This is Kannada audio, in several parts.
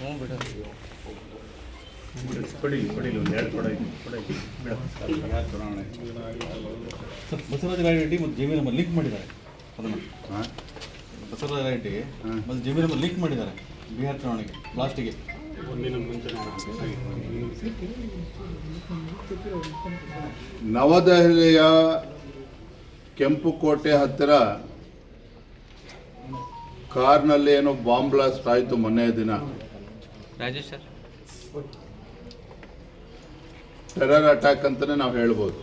ಹ್ಞೂ ಬಿಡು ಕೊಡಿ ಕೊಡಿ ಒಂದು ಎರಡು ಕೊಡ ಐತಿ ಕೊಡ ಐತಿ ಬಿಡ ಚುನಾವಣೆ ಸರ್ ಬಸವರಾಜ ರಾಯರೆಡ್ಡಿ ಮತ್ತು ಜಮೀರ್ ಅಹಮದ್ ಲಿಂಕ್ ಮಾಡಿದ್ದಾರೆ. ಅದನ್ನು. ಹಾಂ? ಬಸವರಾಜ ರಾಯರೆಡ್ಡಿ. ಮತ್ತು ಜಮೀರ್ ಅಹಮದ್ ಲಿಂಕ್ ಮಾಡಿದ್ದಾರೆ ಬಿಹಾರ್ ಚುನಾವಣೆಗೆ ಲಾಸ್ಟಿಗೆ ನವದೆಹಲಿಯ ಕೆಂಪುಕೋಟೆ ಹತ್ತಿರ ಕಾರ್ನಲ್ಲಿ ಏನೋ ಬಾಂಬ್ ಬ್ಲಾಸ್ಟ್ ಆಯಿತು ಮೊನ್ನೆಯ ದಿನ. ರಾಜೇಶ್ ಸರ್. ಟೆರರ್ ಅಟ್ಯಾಕ್ ಅಂತಲೇ ನಾವು ಹೇಳ್ಬೋದು.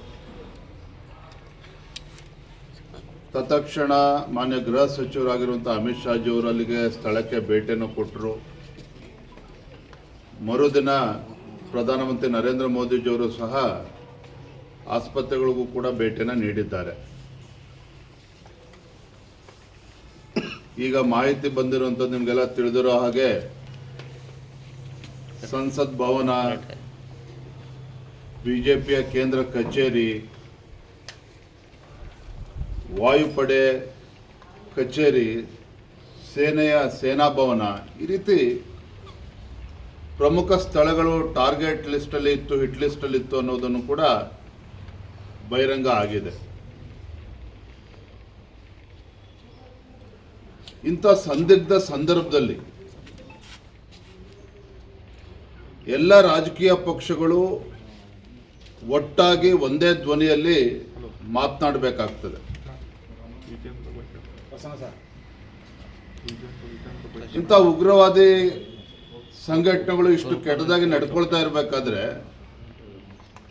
ತತ್ಕ್ಷಣ ಮಾನ್ಯ ಗೃಹ ಸಚಿವರಾಗಿರುವಂಥ ಅಮಿತ್ ಶಾಜಿ ಅವರು ಅಲ್ಲಿಗೆ ಸ್ಥಳಕ್ಕೆ ಭೇಟಿಯನ್ನು ಕೊಟ್ಟರು ಮರುದಿನ ಪ್ರಧಾನಮಂತ್ರಿ ನರೇಂದ್ರ ಮೋದಿಜಿಯವರು ಸಹ ಆಸ್ಪತ್ರೆಗಳಿಗೂ ಕೂಡ ಭೇಟಿಯನ್ನು ನೀಡಿದ್ದಾರೆ. ಈಗ ಮಾಹಿತಿ ಬಂದಿರುವಂಥದ್ದು ನಿಮಗೆಲ್ಲ ತಿಳಿದಿರೋ ಹಾಗೆ ಸಂಸತ್ ಭವನ, ಬಿಜೆಪಿಯ ಕೇಂದ್ರ ಕಚೇರಿ, ವಾಯುಪಡೆ ಕಚೇರಿ, ಸೇನೆಯ ಸೇನಾ ಭವನ ಈ ರೀತಿ ಪ್ರಮುಖ ಸ್ಥಳಗಳು ಟಾರ್ಗೆಟ್ ಲಿಸ್ಟಲ್ಲಿ ಇತ್ತು, ಹಿಟ್ ಲಿಸ್ಟಲ್ಲಿ ಇತ್ತು ಅನ್ನೋದನ್ನು ಕೂಡ ಬಹಿರಂಗ ಆಗಿದೆ. ಇಂಥ ಸಂದಿಗ್ಧ ಸಂದರ್ಭದಲ್ಲಿ ಎಲ್ಲ ರಾಜಕೀಯ ಪಕ್ಷಗಳು ಒಟ್ಟಾಗಿ ಒಂದೇ ಧ್ವನಿಯಲ್ಲಿ ಮಾತನಾಡಬೇಕಾಗ್ತದೆ. ಇಂಥ ಉಗ್ರವಾದಿ ಸಂಘಟನೆಗಳು ಇಷ್ಟು ಕೆಟ್ಟದಾಗಿ ನಡ್ಕೊಳ್ತಾ ಇರಬೇಕಾದ್ರೆ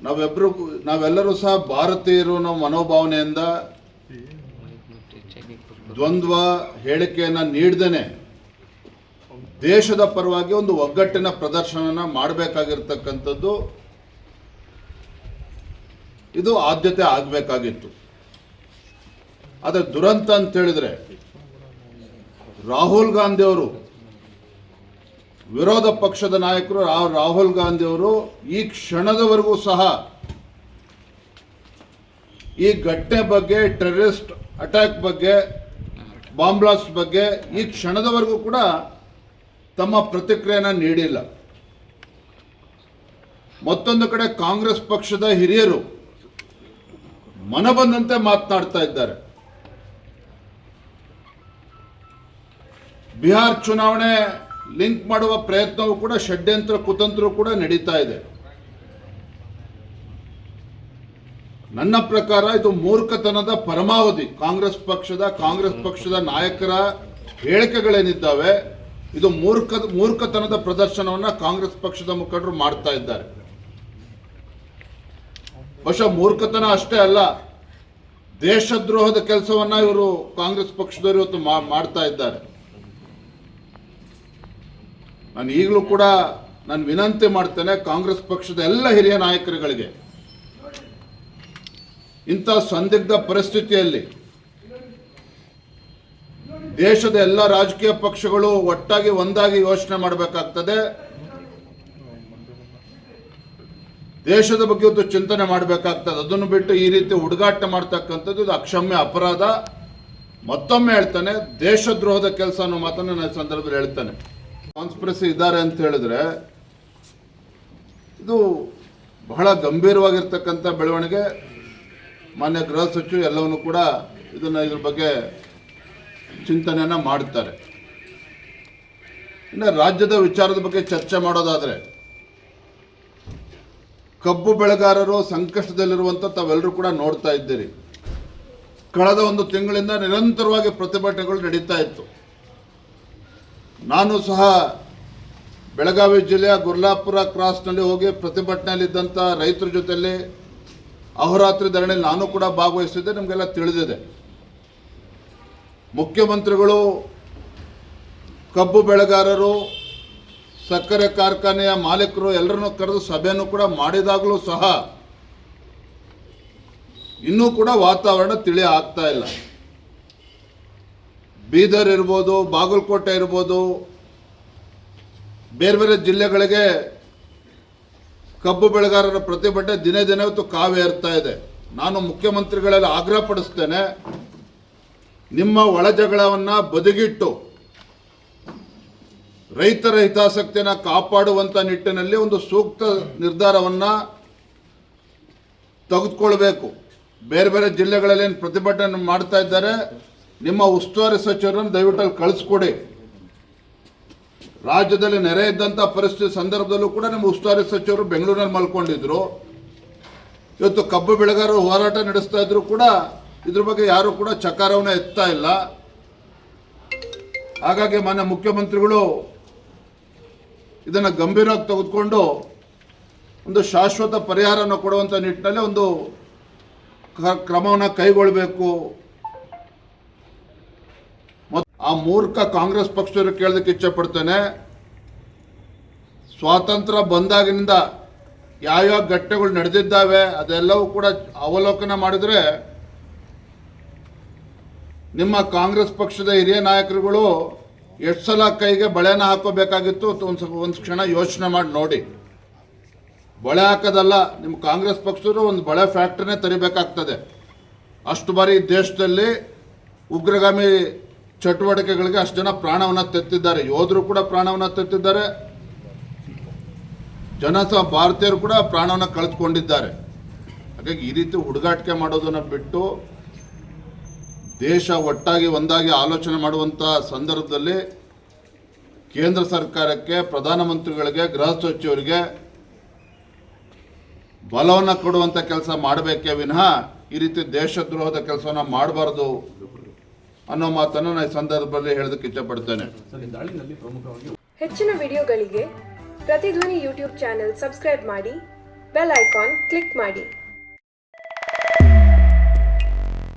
ನಾವೆಬ್ರು ನಾವೆಲ್ಲರೂ ಸಹ ಭಾರತೀಯರು ನಮ್ಮ ಮನೋಭಾವನೆಯಿಂದ ದ್ವಂದ್ವ ಹೇಳಿಕೆಯನ್ನ ನೀಡ್ದೇನೆ ದೇಶದ ಪರವಾಗಿ ಒಂದು ಒಗ್ಗಟ್ಟಿನ ಪ್ರದರ್ಶನನ ಮಾಡಬೇಕಾಗಿರ್ತಕ್ಕಂಥದ್ದು ಇದು ಆದ್ಯತೆ ಆಗಬೇಕಾಗಿತ್ತು. ಆದರೆ ದುರಂತ ಅಂತ ಹೇಳಿದ್ರೆ ರಾಹುಲ್ ಗಾಂಧಿ ಅವರು, ವಿರೋಧ ಪಕ್ಷದ ನಾಯಕರು ರಾಹುಲ್ ಗಾಂಧಿ ಅವರು ಈ ಕ್ಷಣದವರೆಗೂ ಸಹ ಈ ಘಟನೆ ಬಗ್ಗೆ, ಟೆರರಿಸ್ಟ್ ಅಟ್ಯಾಕ್ ಬಗ್ಗೆ ಬಾಂಬ್ ಬ್ಲಾಸ್ಟ್ ಬಗ್ಗೆ ಈ ಕ್ಷಣದವರೆಗೂ ಕೂಡ ತಮ್ಮ ಪ್ರತಿಕ್ರಿಯೆಯನ್ನು ನೀಡಿಲ್ಲ. ಮತ್ತೊಂದು ಕಡೆ ಕಾಂಗ್ರೆಸ್ ಪಕ್ಷದ ಹಿರಿಯರು ಮನಬಂದಂತೆ ಮಾತನಾಡ್ತಾ ಇದ್ದಾರೆ. ಬಿಹಾರ್ ಚುನಾವಣೆ ಲಿಂಕ್ ಮಾಡುವ ಪ್ರಯತ್ನವೂ ಕೂಡ, ಷಡ್ಯಂತ್ರ ಕುತಂತ್ರ ಕೂಡ ನಡೀತಾ ಇದೆ. ನನ್ನ ಪ್ರಕಾರ ಇದು ಮೂರ್ಖತನದ ಪರಮಾವಧಿ. ಕಾಂಗ್ರೆಸ್ ಪಕ್ಷದ ಕಾಂಗ್ರೆಸ್ ಪಕ್ಷದ ನಾಯಕರ ಹೇಳಿಕೆಗಳೇನಿದ್ದಾವೆ ಇದು ಮೂರ್ಖ, ಮೂರ್ಖತನದ ಪ್ರದರ್ಶನವನ್ನ ಕಾಂಗ್ರೆಸ್ ಪಕ್ಷದ ಮುಖಂಡರು ಮಾಡ್ತಾ ಇದ್ದಾರೆ. ಬಹುಶಃ ಮೂರ್ಖತನ ಅಷ್ಟೇ ಅಲ್ಲ, ದೇಶದ್ರೋಹದ ಕೆಲಸವನ್ನ ಇವರು ಕಾಂಗ್ರೆಸ್ ಪಕ್ಷದವರು ಇವತ್ತು ಮಾಡ್ತಾ ಇದ್ದಾರೆ. ನಾನು ಈಗಲೂ ಕೂಡ ನಾನು ವಿನಂತಿ ಮಾಡ್ತೇನೆ ಕಾಂಗ್ರೆಸ್ ಪಕ್ಷದ ಎಲ್ಲ ಹಿರಿಯ ನಾಯಕರುಗಳಿಗೆ, ಇಂಥ ಸಂದಿಗ್ಧ ಪರಿಸ್ಥಿತಿಯಲ್ಲಿ ದೇಶದ ಎಲ್ಲ ರಾಜಕೀಯ ಪಕ್ಷಗಳು ಒಟ್ಟಾಗಿ ಒಂದಾಗಿ ಯೋಚನೆ ಮಾಡಬೇಕಾಗ್ತದೆ. ದೇಶದ ಬಗ್ಗೆ ಒಂದು ಚಿಂತನೆ ಮಾಡಬೇಕಾಗ್ತದೆ. ಅದನ್ನು ಬಿಟ್ಟು ಈ ರೀತಿ ಹುಡುಗಾಟ ಮಾಡ್ತಕ್ಕಂಥದ್ದು ಇದು ಅಕ್ಷಮ್ಯ ಅಪರಾಧ. ಮತ್ತೊಮ್ಮೆ ಹೇಳ್ತಾನೆ, ದೇಶದ್ರೋಹದ ಕೆಲಸ ಅನ್ನೋ ಮಾತನ್ನು ನಾನು ಸಂದರ್ಭದಲ್ಲಿ ಹೇಳ್ತಾನೆ. ಕಾನ್ಸ್ಪಿರಸಿ ಇದ್ದಾರೆ ಅಂತ ಹೇಳಿದ್ರೆ, ಇದು ಬಹಳ ಗಂಭೀರವಾಗಿರ್ತಕ್ಕಂಥ ಬೆಳವಣಿಗೆ. ಮಾನ್ಯ ಗೃಹ ಸಚಿವ ಎಲ್ಲವನ್ನು ಕೂಡ ಇದನ್ನು ಇದ್ರ ಬಗ್ಗೆ ಚಿಂತನೆಯನ್ನ ಮಾಡುತ್ತಾರೆ. ಇನ್ನು ರಾಜ್ಯದ ವಿಚಾರದ ಬಗ್ಗೆ ಚರ್ಚೆ ಮಾಡೋದಾದ್ರೆ, ಕಬ್ಬು ಬೆಳೆಗಾರರು ಸಂಕಷ್ಟದಲ್ಲಿರುವಂಥ ತಾವೆಲ್ಲರೂ ಕೂಡ ನೋಡ್ತಾ ಇದ್ದೀರಿ. ಕಳೆದ ಒಂದು ತಿಂಗಳಿಂದ ನಿರಂತರವಾಗಿ ಪ್ರತಿಭಟನೆಗಳು ನಡೀತಾ ಇತ್ತು. ನಾನು ಸಹ ಬೆಳಗಾವಿ ಜಿಲ್ಲೆಯ ಗುರ್ಲಾಪುರ ಕ್ರಾಸ್ನಲ್ಲಿ ಹೋಗಿ ಪ್ರತಿಭಟನೆಯಲ್ಲಿದ್ದಂಥ ರೈತರ ಜೊತೆಯಲ್ಲಿ, ಅಹೋರಾತ್ರಿ ಧರಣಿಯಲ್ಲಿ ನಾನು ಕೂಡ ಭಾಗವಹಿಸಿದ್ದೆ, ನಿಮಗೆಲ್ಲ ತಿಳಿದಿದೆ. ಮುಖ್ಯಮಂತ್ರಿಗಳು, ಕಬ್ಬು ಬೆಳೆಗಾರರು, ಸಕ್ಕರೆ ಕಾರ್ಖಾನೆಯ ಮಾಲೀಕರು, ಎಲ್ಲರನ್ನು ಕರೆದು ಸಭೆಯನ್ನು ಕೂಡ ಮಾಡಿದಾಗಲೂ ಸಹ ಇನ್ನೂ ಕೂಡ ವಾತಾವರಣ ತಿಳಿ ಆಗ್ತಾ ಇಲ್ಲ. ಬೀದರ್ ಇರ್ಬೋದು, ಬಾಗಲಕೋಟೆ ಇರ್ಬೋದು, ಬೇರೆ ಬೇರೆ ಜಿಲ್ಲೆಗಳಿಗೆ ಕಬ್ಬು ಬೆಳೆಗಾರರ ಪ್ರತಿಭಟನೆ ದಿನೇ ದಿನೇ ಕಾವೇ ಏರ್ತಾ ಇದೆ. ನಾನು ಮುಖ್ಯಮಂತ್ರಿಗಳಲ್ಲಿ ಆಗ್ರಹ ಪಡಿಸ್ತೇನೆ ನಿಮ್ಮ ಒಳಜಗಳವನ್ನು ಬದುಗಿಟ್ಟು ರೈತರ ಹಿತಾಸಕ್ತಿಯನ್ನು ಕಾಪಾಡುವಂಥ ನಿಟ್ಟಿನಲ್ಲಿ ಒಂದು ಸೂಕ್ತ ನಿರ್ಧಾರವನ್ನು ತೆಗೆದುಕೊಳ್ಬೇಕು. ಬೇರೆ ಬೇರೆ ಜಿಲ್ಲೆಗಳಲ್ಲಿ ಏನು ಪ್ರತಿಭಟನೆ ಮಾಡ್ತಾ ಇದ್ದಾರೆ, ನಿಮ್ಮ ಉಸ್ತುವಾರಿ ಸಚಿವರನ್ನು ದಯವಿಟ್ಟು ಕಳಿಸ್ಕೊಡಿ. ರಾಜ್ಯದಲ್ಲಿ ನೆರೆ ಇದ್ದಂಥ ಪರಿಸ್ಥಿತಿ ಸಂದರ್ಭದಲ್ಲೂ ಕೂಡ ನಿಮ್ಮ ಉಸ್ತುವಾರಿ ಸಚಿವರು ಬೆಂಗಳೂರಿನಲ್ಲಿ ಮಲ್ಕೊಂಡಿದ್ರು. ಇವತ್ತು ಕಬ್ಬು ಬೆಳೆಗಾರರು ಹೋರಾಟ ನಡೆಸ್ತಾ ಇದ್ರು ಕೂಡ ಇದ್ರ ಬಗ್ಗೆ ಯಾರು ಕೂಡ ಚಕಾರವನ್ನ ಎತ್ತಾ ಇಲ್ಲ. ಹಾಗಾಗಿ ಮಾನ್ಯ ಮುಖ್ಯಮಂತ್ರಿಗಳು ಇದನ್ನು ಗಂಭೀರವಾಗಿ ತೆಗೆದುಕೊಂಡು ಒಂದು ಶಾಶ್ವತ ಪರಿಹಾರವನ್ನು ಕೊಡುವಂಥ ನಿಟ್ಟಿನಲ್ಲಿ ಒಂದು ಕ್ರಮವನ್ನು ಕೈಗೊಳ್ಳಬೇಕು. ಆ ಮೂರ್ಖ ಕಾಂಗ್ರೆಸ್ ಪಕ್ಷದವರು ಕೇಳೋದಕ್ಕೆ ಇಚ್ಛಪಡ್ತೇನೆ ಸ್ವಾತಂತ್ರ್ಯ ಬಂದಾಗಿನಿಂದ ಯಾವ್ಯಾವ ಘಟ್ಟಗಳು ನಡೆದಿದ್ದಾವೆ ಅದೆಲ್ಲವೂ ಕೂಡ ಅವಲೋಕನ ಮಾಡಿದರೆ ನಿಮ್ಮ ಕಾಂಗ್ರೆಸ್ ಪಕ್ಷದ ಹಿರಿಯ ನಾಯಕರುಗಳು ಎಷ್ಟು ಸಲ ಕೈಗೆ ಬಳೆನ ಹಾಕೋಬೇಕಾಗಿತ್ತು? ಒಂದು ಒಂದು ಕ್ಷಣ ಯೋಚನೆ ಮಾಡಿ ನೋಡಿ. ಬಳೆ ಹಾಕೋದಲ್ಲ ನಿಮ್ಮ ಕಾಂಗ್ರೆಸ್ ಪಕ್ಷದವರು ಒಂದು ಬಳೆ ಫ್ಯಾಕ್ಟ್ರಿನೇ ತರಿಬೇಕಾಗ್ತದೆ. ಅಷ್ಟು ಬಾರಿ ದೇಶದಲ್ಲಿ ಉಗ್ರಗಾಮಿ ಚಟುವಟಿಕೆಗಳಿಗೆ ಅಷ್ಟು ಜನ ಪ್ರಾಣವನ್ನು ತೆತ್ತಿದ್ದಾರೆ. ಯೋಧರು ಕೂಡ ಪ್ರಾಣವನ್ನು ತೆತ್ತಿದ್ದಾರೆ. ಜನ ಸಹ ಭಾರತೀಯರು ಕೂಡ ಪ್ರಾಣವನ್ನು ಕಳೆದುಕೊಂಡಿದ್ದಾರೆ. ಹಾಗಾಗಿ ಈ ರೀತಿ ಹುಡುಗಾಟಿಕೆ ಮಾಡೋದನ್ನು ಬಿಟ್ಟು ದೇಶ ಒಟ್ಟಾಗಿ ಒಂದಾಗಿ ಆಲೋಚನೆ ಮಾಡುವಂಥ ಸಂದರ್ಭದಲ್ಲಿ ಕೇಂದ್ರ ಸರ್ಕಾರಕ್ಕೆ ಪ್ರಧಾನಮಂತ್ರಿಗಳಿಗೆ ಗೃಹ ಸಚಿವರಿಗೆ ಬಲವನ್ನು ಕೊಡುವಂಥ ಕೆಲಸ ಮಾಡಬೇಕೇ ವಿನಃ ಈ ರೀತಿ ದೇಶದ್ರೋಹದ ಕೆಲಸವನ್ನು ಮಾಡಬಾರ್ದು ಅನ್ನೋ ಮಾತನ್ನು ನಾನು ಈ ಸಂದರ್ಭದಲ್ಲಿ ಹೇಳೋದಕ್ಕೆ ಇಷ್ಟಪಡ್ತೇನೆ. ಹೆಚ್ಚಿನ ವಿಡಿಯೋಗಳಿಗೆ ಪ್ರತಿಧ್ವನಿ ಯೂಟ್ಯೂಬ್ ಚಾನೆಲ್ ಸಬ್ಸ್ಕ್ರೈಬ್ ಮಾಡಿ ಬೆಲ್ ಐಕಾನ್ ಕ್ಲಿಕ್ ಮಾಡಿ.